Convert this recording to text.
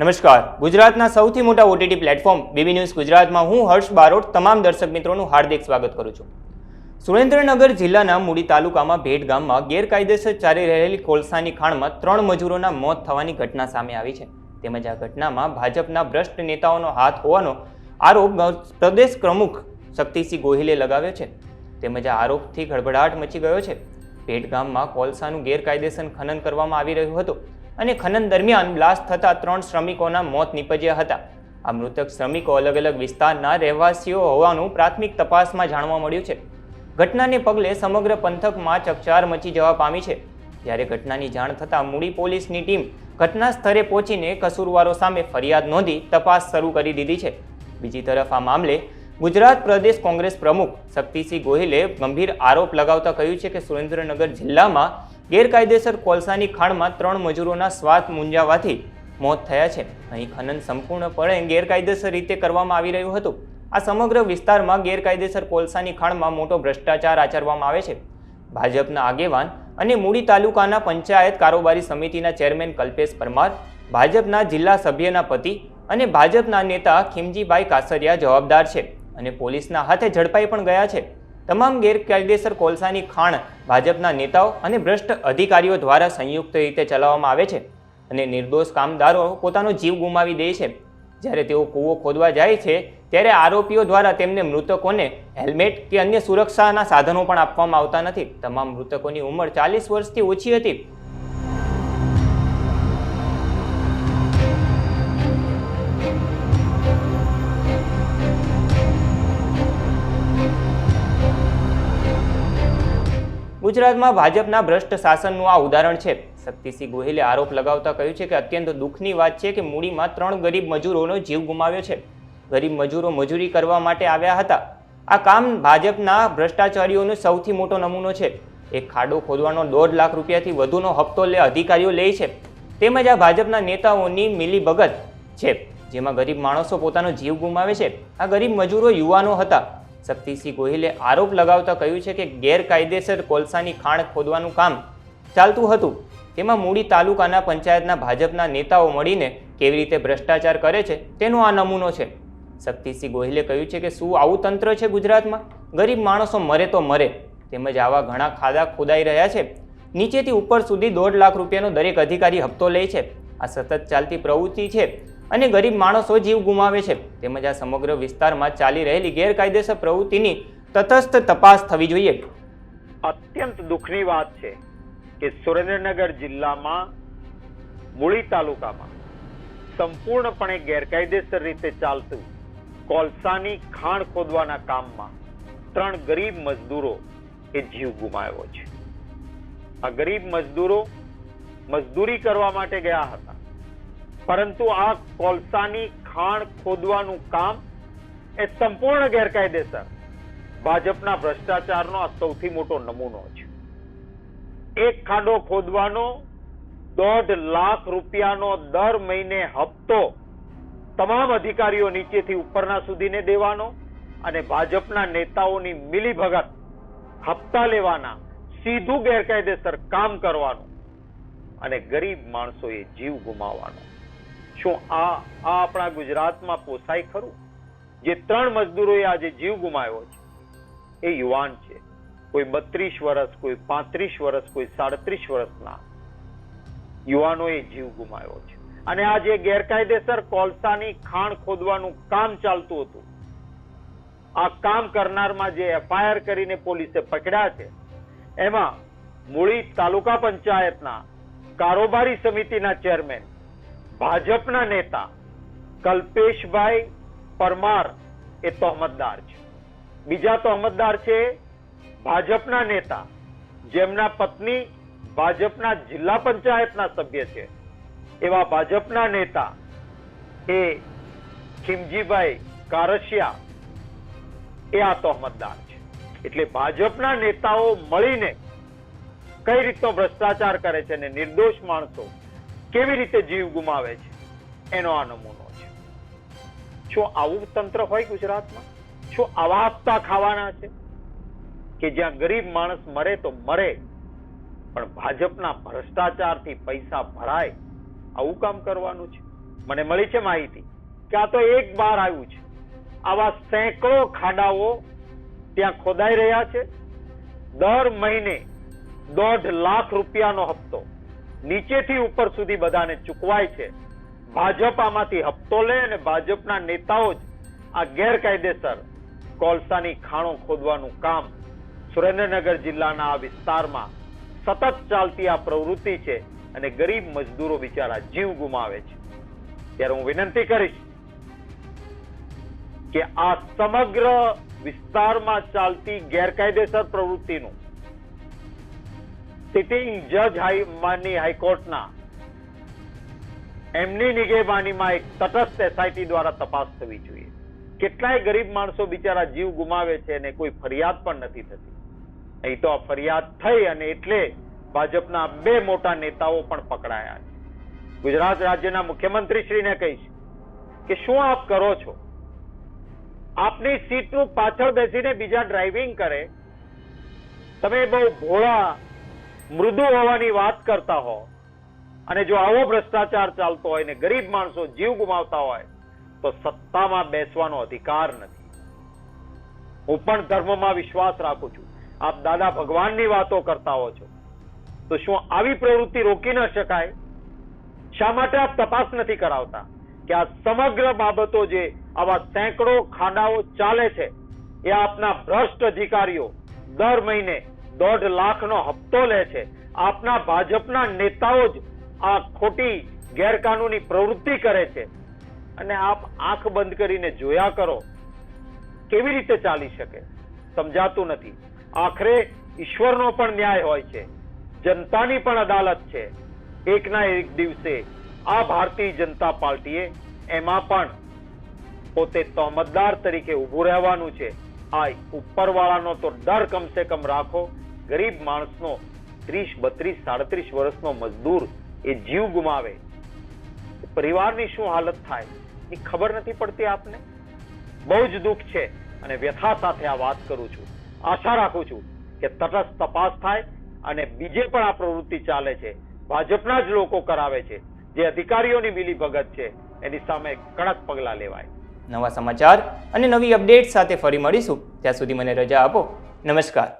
નમસ્કાર. ગુજરાતના સૌથી મોટા ઓટીટી પ્લેટફોર્મ બીબી ન્યૂઝ ગુજરાતમાં હું હર્ષ બારોટ તમામ દર્શક મિત્રોનું હાર્દિક સ્વાગત કરું છું. સુરેન્દ્રનગર જિલ્લાના મૂડી તાલુકામાં ભેટ ગામમાં ગેરકાયદેસર ચાલી રહેલી કોલસાની ખાણમાં ત્રણ મજૂરોના મોત થવાની ઘટના સામે આવી છે. તેમજ આ ઘટનામાં ભાજપના ભ્રષ્ટ નેતાઓનો હાથ હોવાનો આરોપ પ્રદેશ પ્રમુખ શક્તિસિંહ ગોહિલે લગાવ્યો છે. તેમજ આ આરોપથી ગડબડાટ મચી ગયો છે. ભેટ ગામમાં કોલસાનું ગેરકાયદેસર ખનન કરવામાં આવી રહ્યું હતું. અને ખનન દરમિયાન બ્લાસ્ટ થતા ત્રણ શ્રમિકોના મોત નીપજ્યા હતા. આ મૃતક શ્રમિકો અલગ અલગ વિસ્તારના રહેવાસીઓ હોવાનું પ્રાથમિક તપાસમાં જાણવા મળ્યું છે. ઘટનાને પગલે સમગ્ર પંથકમાં ચકચાર મચી જવા પામી છે. જ્યારે ઘટનાની જાણ થતાં મૂડી પોલીસની ટીમ ઘટના સ્થળે પહોંચીને કસૂરવારો સામે ફરિયાદ નોંધી તપાસ શરૂ કરી દીધી છે. બીજી તરફ આ મામલે ગુજરાત પ્રદેશ કોંગ્રેસ પ્રમુખ શક્તિસિંહ ગોહિલે ગંભીર આરોપ લગાવતા કહ્યું છે કે સુરેન્દ્રનગર જિલ્લામાં ગેરકાયદેસર કોલસાની ખાણમાં ત્રણ મજૂરોના સ્વાત મૂંઝાવાથી મોત થયા છે. અહીં ખનન સંપૂર્ણપણે ગેરકાયદેસર રીતે કરવામાં આવી રહ્યું હતું. આ સમગ્ર વિસ્તારમાં ગેરકાયદેસર કોલસાની ખાણમાં મોટો ભ્રષ્ટાચાર આચરવામાં આવે છે. ભાજપના આગેવાન અને મૂડી તાલુકાના પંચાયત કારોબારી સમિતિના ચેરમેન કલ્પેશ પરમાર, ભાજપના જિલ્લા સભ્યના પતિ અને ભાજપના નેતા ખીમજીભાઈ કાસરિયા જવાબદાર છે અને પોલીસના હાથે ઝડપાઈ પણ ગયા છે. તમામ ગેરકાયદેસર કોલસાની ખાણ ભાજપના નેતાઓ અને ભ્રષ્ટ અધિકારીઓ દ્વારા સંયુક્ત રીતે ચલાવવામાં આવે છે અને નિર્દોષ કામદારો પોતાનો જીવ ગુમાવી દે છે. જ્યારે તેઓ કૂવો ખોદવા જાય છે, ત્યારે આરોપીઓ દ્વારા તેમને મૃતકોને હેલ્મેટ કે અન્ય સુરક્ષાના સાધનો પણ આપવામાં આવતા નથી. તમામ મૃતકોની ઉંમર ચાલીસ વર્ષથી ઓછી હતી. ગુજરાતમાં ભાજપના ભ્રષ્ટ શાસનનું આ ઉદાહરણ છે. શક્તિસિંહ ગોહિલે આરોપ લગાવતા કહ્યું છે કે અત્યંત દુઃખની વાત છે કે મૂડીમાં ત્રણ ગરીબ મજૂરોનો જીવ ગુમાવ્યો છે. ગરીબ મજૂરો મજૂરી કરવા માટે આવ્યા હતા. આ કામ ભાજપના ભ્રષ્ટાચારીઓનો સૌથી મોટો નમૂનો છે. એક ખાડો ખોદવાનો દોઢ લાખ રૂપિયાથી વધુનો હપ્તો લે અધિકારીઓ લે છે. તેમજ આ ભાજપના નેતાઓની મિલીભગત છે, જેમાં ગરીબ માણસો પોતાનો જીવ ગુમાવે છે. આ ગરીબ મજૂરો યુવાનો હતા. શક્તિસિંહ ગોહિલે આરોપ લગાવતા કહ્યું છે કે ગેરકાયદેસર કોલસાની ખાણ ખોદવાનું કામ ચાલતું હતું. તેમાં મૂડી તાલુકાના પંચાયતના ભાજપના નેતાઓ મળીને કેવી રીતે ભ્રષ્ટાચાર કરે છે તેનો આ નમૂનો છે. શક્તિસિંહ ગોહિલે કહ્યું છે કે શું આવું તંત્ર છે ગુજરાતમાં? ગરીબ માણસો મરે તો મરે, તેમજ આવા ઘણા ખાડા ખોદાઈ રહ્યા છે. નીચેથી ઉપર સુધી દોઢ લાખ રૂપિયાનો દરેક અધિકારી હપ્તો લે છે. આ સતત ચાલતી પ્રવૃત્તિ છે. અને ગરીબ માણસો જીવ ગુમાવે છે. તેમજ આ સમગ્ર વિસ્તારમાં ચાલી રહેલી ગેરકાયદેસર પ્રવૃત્તિની તટસ્થ તપાસ થવી જોઈએ. અત્યંત દુઃખની વાત છે કે સુરેન્દ્રનગર જિલ્લામાં મૂળી તાલુકામાં સંપૂર્ણપણે ગેરકાયદેસર રીતે ચાલતું કોલસાની ખાણ ખોદવાના કામમાં ત્રણ ગરીબ મજદૂરો એ જીવ ગુમાવ્યો છે. આ ગરીબ મજદૂરો મજદૂરી કરવા માટે ગયા હતા. પરંતુ આ કોલસાની ખાણ ખોદવાનું કામ એ સંપૂર્ણ ગેરકાયદેસર. ભાજપના ભ્રષ્ટાચારનો આ સૌથી મોટો નમૂનો છે. એક ખાડો ખોદવાનો, દોઢ લાખ રૂપિયાનો દર મહિને હપ્તો તમામ અધિકારીઓ નીચેથી ઉપરના સુધીને દેવાનો અને ભાજપના નેતાઓની મિલીભગત હપ્તા લેવાના સીધું ગેરકાયદેસર કામ કરવાનું અને ગરીબ માણસોએ જીવ ગુમાવવાનો. શું આ આ આપણા ગુજરાતમાં પોસાય ખરું? જે ત્રણ મજદૂરોએ આજે જીવ ગુમાવ્યો છે. એ યુવાન છે. કોઈ બત્રીસ વર્ષ, કોઈ પાંત્રીસ વર્ષ, કોઈ સાડત્રીસ વર્ષના યુવાનોએ જીવ ગુમાવ્યો છે. અને આ જે ગેરકાયદેસર કોલસાની ખાણ ખોદવાનું કામ ચાલતું હતું, આ કામ કરનારમાં જે એફઆઈઆર કરીને પોલીસે પકડ્યા છે, એમાં મૂળી તાલુકા પંચાયતના કારોબારી સમિતિના ચેરમેન ભાજપના નેતા કલ્પેશભાઈ પરમાર એ તોહમતદાર છે. બીજા તહોમતદાર છે ભાજપના નેતા, જેમના પત્ની ભાજપના જિલ્લા પંચાયતના સભ્ય છે. એવા ભાજપના નેતા એ ખીમજીભાઈ કારશિયા એ આ તોહમતદાર છે. એટલે ભાજપના નેતાઓ મળીને કઈ રીતનો ભ્રષ્ટાચાર કરે છે અને નિર્દોષ માણસો કેવી રીતે જીવ ગુમાવે છે? એનો આ નમૂનો છે. શું આવું તંત્ર હોય ગુજરાતમાં? શું આવા હપ્તા ખાવાના છે? કે જ્યાં ગરીબ માણસ મરે તો મરે, પણ ભાજપના ભ્રષ્ટાચારથી પૈસા ભરાય, આવું કામ કરવાનું છે? મને મળી છે માહિતી કે આ તો એક બાર આવ્યું છે. આવા સેંકડો ખાડાઓ ત્યાં ખોદાઈ રહ્યા છે. દર મહિને દોઢ લાખ રૂપિયાનો હપ્તો નીચેથી ઉપર સુધી બધાને ચૂકવાય છે. ભાજપ આમાંથી હપ્તો લે અને ભાજપના નેતાઓ જ આ ગેરકાયદેસર કોલસાની ખાણો ખોદવાનું કામ સુરેન્દ્રનગર જિલ્લાના આ વિસ્તારમાં સતત ચાલતી આ પ્રવૃત્તિ છે અને ગરીબ મજદૂરો બિચારા જીવ ગુમાવે છે. ત્યારે હું વિનંતી કરીશ કે આ સમગ્ર વિસ્તારમાં ચાલતી ગેરકાયદેસર પ્રવૃત્તિનું સિટિંગ જજ હાઈ માનની હાઈકોર્ટના. એમની નિગેબાનીમાં એક તટસ્થ એસઆઈટી દ્વારા તપાસ થવી જોઈએ. કેટલાય ગરીબ માણસો બિચારા જીવ ગુમાવે છે અને કોઈ ફરિયાદ પણ નથી થતી. અહીં તો આ ફરિયાદ થઈ અને એટલે ભાજપના બે મોટા નેતાઓ પણ પકડાયા છે. ગુજરાત રાજ્યના મુખ્યમંત્રીશ્રીને કહીશ કે શું આપ કરો છો? આપની સીટનું પાછળ બેસીને બીજા ડ્રાઇવિંગ કરે. તમે બહુ ભોળા મૃદુ હોવાની વાત કરતા હો. અને જો આવો ભ્રષ્ટાચાર ચાલતો હોય ને ગરીબ માણસો જીવ ગુમાવતા હોય, તો સત્તામાં બેસવાનો અધિકાર નથી. હું પણ ધર્મમાં વિશ્વાસ રાખું છું. આપ દાદા ભગવાનની વાતો કરતા હો છો. તો શું આવી પ્રવૃત્તિ રોકી ન શકાય? શા માટે આપ તપાસ નથી કરાવતા કે આ સમગ્ર બાબતો જે આવા સેંકડો ખાડાઓ ચાલે છે, એ આપના ભ્રષ્ટ અધિકારીઓ દર મહિને દોઢ લાખનો હપ્તો લે છે. આપના ભાજપના નેતાઓ જ આ ખોટી ગેરકાનૂની પ્રવૃત્તિ કરે છે. અને આપ આંખ બંધ કરીને જોયા કરો, કેવી રીતે ચાલી શકે? સમજાતું નથી. આખરે ઈશ્વરનો પણ ન્યાય હોય છે. જનતાની પણ અદાલત છે. એકના એક દિવસે આ ભારતીય જનતા પાર્ટીએ એમાં પણ પોતે તહમતદાર તરીકે ઊભું રહેવાનું છે. આ ઉપરવાળાનો તો ડર કમસે કમ રાખો. ગરીબ માણસનો ત્રીસ, બત્રીસ, સાડત્રીસ વર્ષનો મજદૂર એ જીવ ગુમાવે. પરિવારની શું હાલત થાય એ ખબર નથી પડતી આપને? બહુ જ દુઃખ છે અને વ્યથા સાથે આ વાત કરું છું. આશા રાખું છું કે તટસ્થ તપાસ થાય અને બીજે પણ આ પ્રવૃત્તિ ચાલે છે. ભાજપના જ લોકો કરાવે છે. જે અધિકારીઓની મિલીભગત છે, એની સામે કડક પગલાં લેવાય. નવા સમાચાર અને નવી અપડેટ સાથે ફરી મળીશું. ત્યાં સુધી મને રજા આપો. નમસ્કાર.